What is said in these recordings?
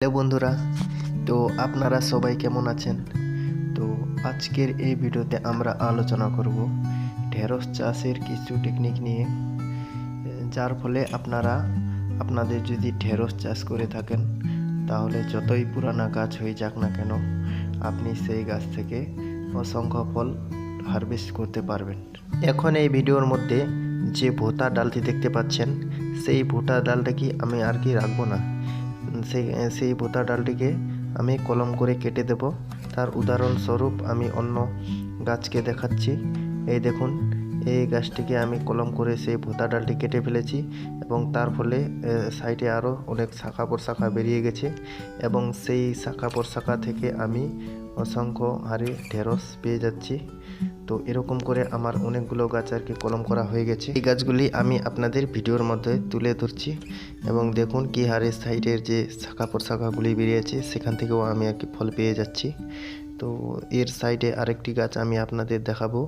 Hello বন্ধুরা, তো আপনারা সবাই কেমন আছেন? তো আজকের এই ভিডিওতে আমরা আলোচনা করব ঢেঁড়স চাষের কিছু টেকনিক নিয়ে, যার ফলে আপনারা, আপনাদের যদি ঢেঁড়স চাষ করে থাকেন, তাহলে যতই পুরানা গাছ হয়ে যাক না কেন, আপনি সেই গাছ থেকে অসংখ্য ফল হারভেস্ট করতে পারবেন। এখন এই ভিডিওর মধ্যে যে ভোতা ডালটি দেখতে পাচ্ছেন, সেই ভোটা ডালটাকে আমি আর কি রাখব না? সেই সেই ভোতা ডালটিকে আমি কলম করে কেটে দেব। তার উদাহরণস্বরূপ আমি অন্য গাছকে দেখাচ্ছি। এই দেখুন এই গাছটিকে আমি কলম করে সেই ভোতা ডালটি কেটে ফেলেছি এবং তার ফলে সাইডে আরও অনেক শাখা প্রশাখা বেরিয়ে গেছে এবং সেই শাখা প্রশাখা থেকে আমি অসংখ্য হারে ঢেঁড়স পেয়ে যাচ্ছি। তো এরকম করে আমার অনেকগুলো গাছ আর কি কলম করা হয়ে গেছে। এই গাছগুলি আমি আপনাদের ভিডিওর মধ্যে তুলে ধরছি এবং দেখুন কি হারে সাইডের যে শাখা প্রশাখাগুলি বেরিয়েছে সেখান থেকেও আমি আর কি ফল পেয়ে যাচ্ছি। তো এর সাইডে আরেকটি গাছ আমি আপনাদের দেখাবো।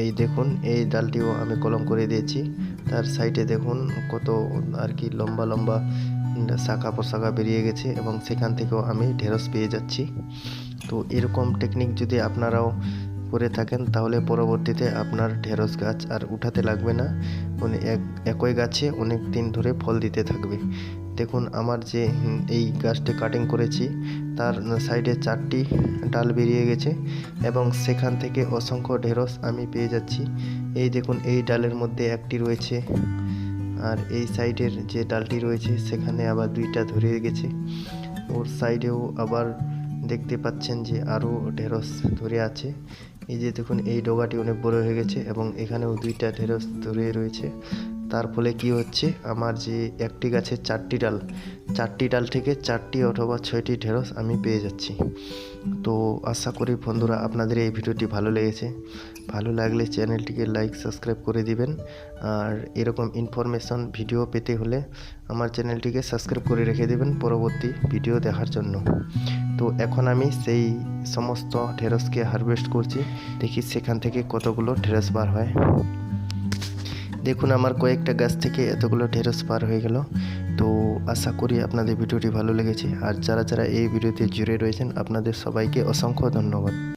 এই দেখুন, এই ডালটিও আমি কলম করে দিয়েছি। তার সাইডে দেখুন কত আর কি লম্বা লম্বা শাখা পোশাখা বেরিয়ে গেছে এবং সেখান থেকেও আমি ঢেঁড়স পেয়ে যাচ্ছি। তো এরকম টেকনিক যদি আপনারাও করে থাকেন, তাহলে পরবর্তীতে আপনার ঢেঁড়স গাছ আর উঠাতে লাগবে না। মানে এক, একই গাছে অনেক দিন ধরে ফল দিতে থাকবে। দেখুন, আমার যে এই গাছটি কাটিং করেছি, তার সাইডে চারটি ডাল বেরিয়ে গেছে এবং সেখান থেকে অসংখ্য ঢেঁড়স আমি পেয়ে যাচ্ছি। এই দেখুন, এই ডালের মধ্যে একটি রয়েছে আর এই সাইডের যে ডালটি রয়েছে, সেখানে আবার দুইটা ধরে গেছে। ওর সাইডেও আবার দেখতে পাচ্ছেন যে আরও ঢেঁড়স ধরে আছে। এই যে দেখুন, এই ডগাটি অনেক বড় হয়ে গেছে এবং এখানেও দুইটা ঢেঁড়স ধরে রয়েছে। তার ফলে কি হচ্ছে? আমার যে একটি গাছে চারটি ডাল চারটি ডাল থেকে চারটি অথবা ছয়টি ঢেঁড়স আমি পেয়ে যাচ্ছি। তো আশা করি বন্ধুরা আপনাদের এই ভিডিওটি ভালো লেগেছে। ভালো লাগলে চ্যানেলটিকে লাইক, সাবস্ক্রাইব করে দিবেন। আর এরকম ইনফরমেশন ভিডিও পেতে হলে আমার চ্যানেলটিকে সাবস্ক্রাইব করে রেখে দেবেন পরবর্তী ভিডিও দেখার জন্য। তো এখন আমি সেই সমস্ত ঢেঁড়সকে হারভেস্ট করছি। দেখি সেখান থেকে কতগুলো ঢেঁড়স বার হয়। দেখুন আমার কয়েকটা গাছ থেকে এতগুলো ঢেঁড়স পার হয়ে গেল। তো আশা করি আপনাদের ভিডিওটি ভালো লেগেছে। আর যারা যারা এই ভিডিওতে জুড়ে রয়েছেন, আপনাদের সবাইকে অসংখ্য ধন্যবাদ।